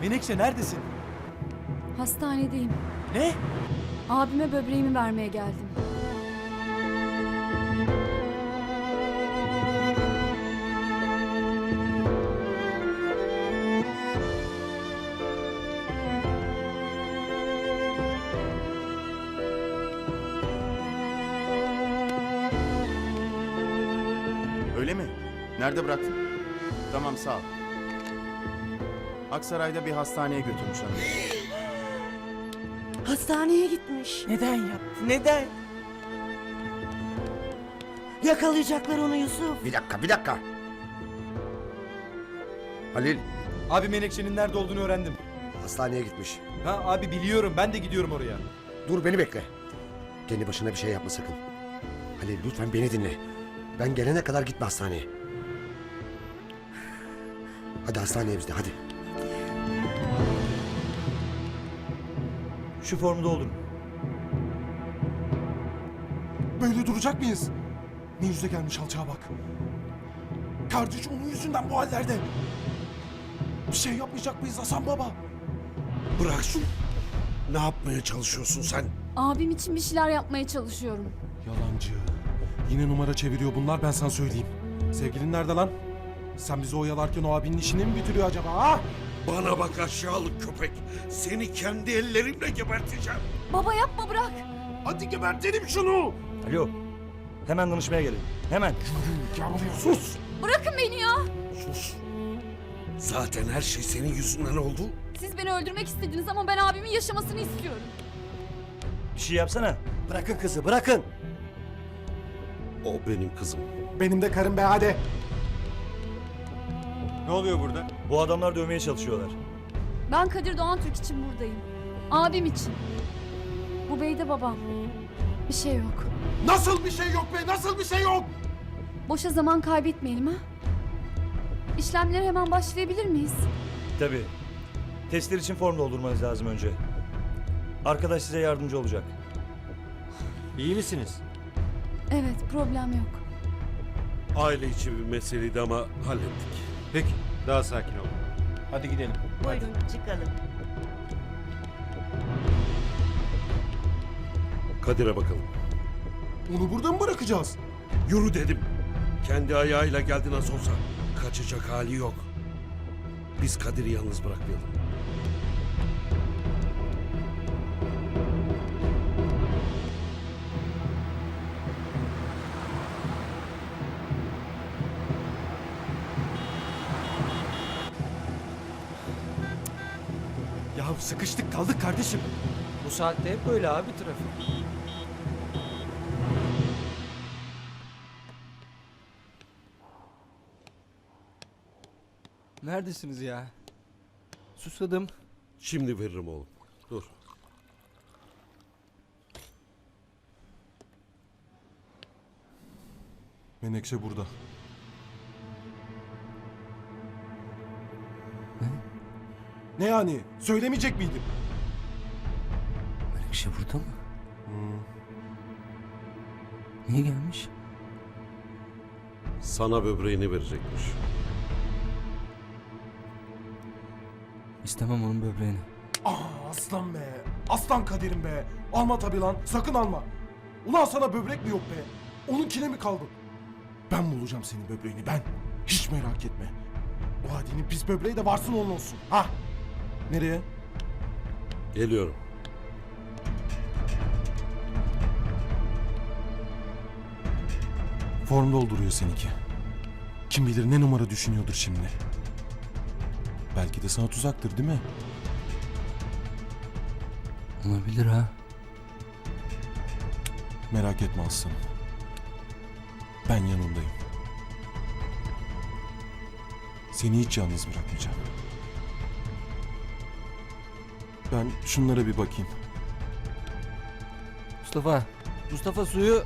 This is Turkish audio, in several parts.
Menekşe neredesin? Hastanedeyim. Ne? Abime böbreğimi vermeye geldim. Öyle mi? Nerede bıraktın? Tamam sağ ol. Aksaray'da bir hastaneye götürmüş hanım. Hastaneye gitmiş. Neden yaptı? Neden? Yakalayacaklar onu Yusuf. Bir dakika, bir dakika. Halil, Abi Menekşe'nin nerede olduğunu öğrendim. hastaneye gitmiş. Ha abi biliyorum ben de gidiyorum oraya. Dur beni bekle. Kendi başına bir şey yapma sakın. Halil lütfen beni dinle. Ben gelene kadar gitme hastaneye. Hadi hastaneye bizde hadi. Şu formu doldurun. Böyle duracak mıyız? Ne yüze gelmiş alçağa bak. Kardeş onun yüzünden bu hallerde. Bir şey yapmayacak mıyız Hasan baba? Bırak şunu. Ne yapmaya çalışıyorsun sen? Abim için bir şeyler yapmaya çalışıyorum. Yalancı. Yine numara çeviriyor bunlar ben sana söyleyeyim. Sevgilin nerede lan? Sen bizi oyalarken o abinin işini mi bitiriyor acaba ha? Bana bak aşağılık köpek. Seni kendi ellerimle geberteceğim. Baba yapma bırak. Hadi gebertelim şunu. Alo. Hemen danışmaya gelin. Hemen. Sus. Bırakın beni ya. Sus. Zaten her şey senin yüzünden oldu. Siz beni öldürmek istediniz ama ben abimin yaşamasını istiyorum. Bir şey yapsana. Bırakın kızı bırakın. O benim kızım. Benim de karım be hadi. Ne oluyor burada? Bu adamlar dövmeye çalışıyorlar. Ben Kadir Doğan Türk için buradayım. Abim için. Bu bey de babam. Bir şey yok. Nasıl bir şey yok be nasıl bir şey yok? Boşa zaman kaybetmeyelim ha. İşlemlere hemen başlayabilir miyiz? Tabii. Testler için form doldurmanız lazım önce. Arkadaş size yardımcı olacak. İyi misiniz? Evet, problem yok. Aile içi bir meseleydi ama hallettik. Peki daha sakin ol. Hadi gidelim. Buyurun çıkalım. Kadir'e bakalım. Onu burada mı bırakacağız? Yürü dedim. Kendi ayağıyla geldi nasıl olsa. Kaçacak hali yok. Biz Kadir'i yalnız bırakmayalım. Sıkıştık kaldık kardeşim. Bu saatte hep böyle abi trafik. Neredesiniz ya? Susadım. Şimdi veririm oğlum. Dur. Menekşe burada. Ne yani? Söylemeyecek miydim? Menekşe burada mı? Niye gelmiş? Sana böbreğini verecekmiş. İstemem onun böbreğini. Aa aslan be. Aslan Kadir'im be. Alma tabii lan. Sakın alma. Ulan sana böbrek mi yok be? Onunkine mi kaldın? Ben bulacağım senin böbreğini ben. Hiç merak etme. O Hadi'nin pis böbreği de varsın onun olsun. Ha? Nereye? Geliyorum. Form dolduruyor seninki. Kim bilir ne numara düşünüyordur şimdi. Belki de sana tuzaktır değil mi? Olabilir ha. Merak etme aslanım. Ben yanındayım. Seni hiç yalnız bırakmayacağım. Ben şunlara bir bakayım. Mustafa. Mustafa suyu.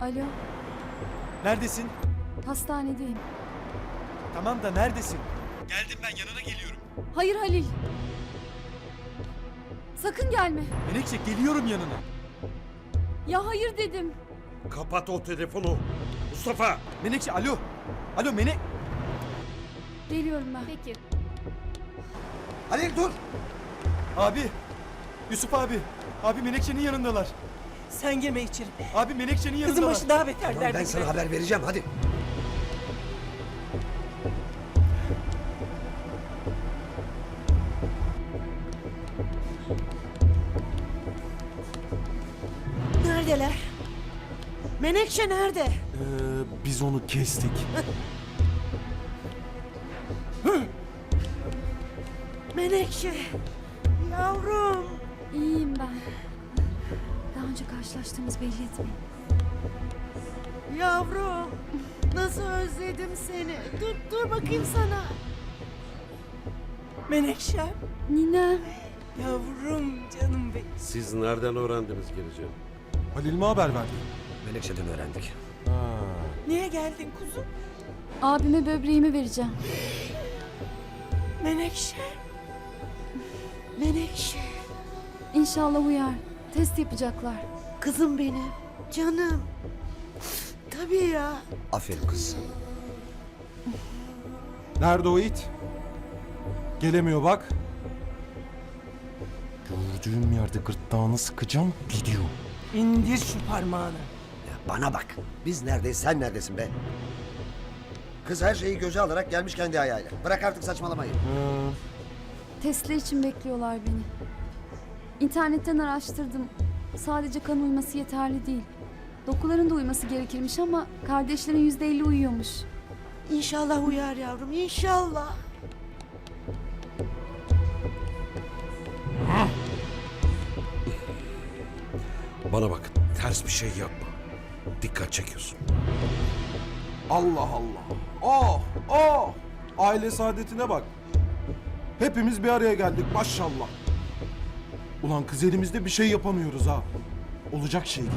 Alo, Neredesin? hastanedeyim. Tamam da neredesin? Geldim ben yanına geliyorum. Hayır Halil. Sakın gelme. Menekşe geliyorum yanına. Ya hayır dedim. Kapat o telefonu. Mustafa! Menekşe alo. Alo Mene... Geliyorum ben. Peki. Halil dur. Abi. Yusuf abi. Abi Menekşe'nin yanındalar. Sen girme içeri. Abi Menekşe'nin Kızın yanındalar. başı daha beter Tamam, ben sana haber vereceğim hadi. Neredeler? Menekşe nerede? Ee, biz onu kestik. Menekşe. Yavrum. İyiyim ben. Önce karşılaştığımız belli etmeyin. Yavrum. Nasıl özledim seni. Dur dur bakayım sana. Menekşem. Ninem. Yavrum canım benim. Siz nereden öğrendiniz geleceğimi? Halil mi haber verdi? Menekşe'den öğrendik. Ha. Niye geldin kuzum? Abime böbreğimi vereceğim. Menekşe. Menekşe. İnşallah uyar. Test yapacaklar. Kızım benim. Canım. Tabii ya. Aferin kız. Nerede o it? Gelemiyor bak. Gördüğüm yerde gırtlağını sıkacağım gidiyor. İndir şu parmağını. Ya bana bak. Biz neredeyiz sen neredesin be? Kız her şeyi göze alarak gelmiş kendi ayağıyla. Bırak artık saçmalamayı. Testler için bekliyorlar beni. İnternetten araştırdım. Sadece kan uyması yeterli değil. Dokuların da uyması gerekirmiş ama kardeşlerin yüzde elli uyuyormuş. İnşallah uyar yavrum inşallah. Bana bak ters bir şey yapma. Dikkat çekiyorsun. Allah Allah. Oh oh. Aile saadetine bak. Hepimiz bir araya geldik maşallah. Ulan kız elimizde bir şey yapamıyoruz ha. Olacak şey değil.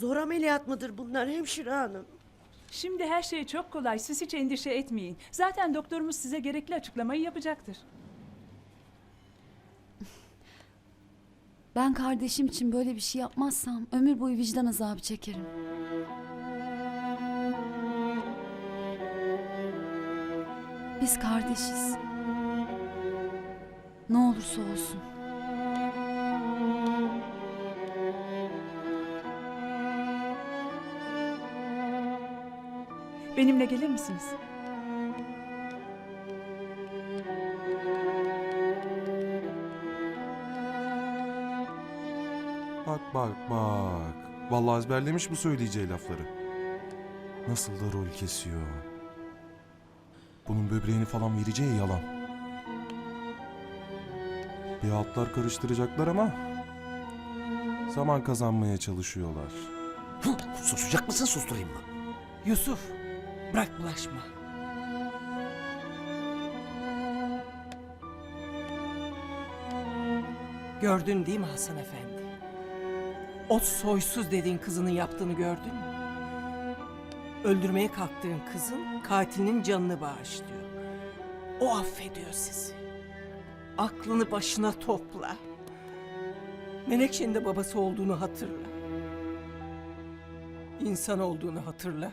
Zor ameliyat mıdır bunlar hemşire hanım? Şimdi her şey çok kolay. Siz hiç endişe etmeyin. Zaten doktorumuz size gerekli açıklamayı yapacaktır. Ben kardeşim için böyle bir şey yapmazsam ömür boyu vicdan azabı çekerim. Biz kardeşiz. Ne olursa olsun. Benimle gelir misiniz? Bak bak bak. Vallahi ezberlemiş bu söyleyeceği lafları. Nasıl da rol kesiyor. Bunun böbreğini falan vereceği yalan. Bir altlar karıştıracaklar ama zaman kazanmaya çalışıyorlar. Susacak mısın susturayım mı? Yusuf bırak bulaşma. Gördün değil mi Hasan Efendi? O soysuz dediğin kızının yaptığını gördün mü? Öldürmeye kalktığın kızın katilinin canını bağışlıyor. O affediyor sizi. Aklını başına topla. Menekşe'nin de babası olduğunu hatırla. İnsan olduğunu hatırla.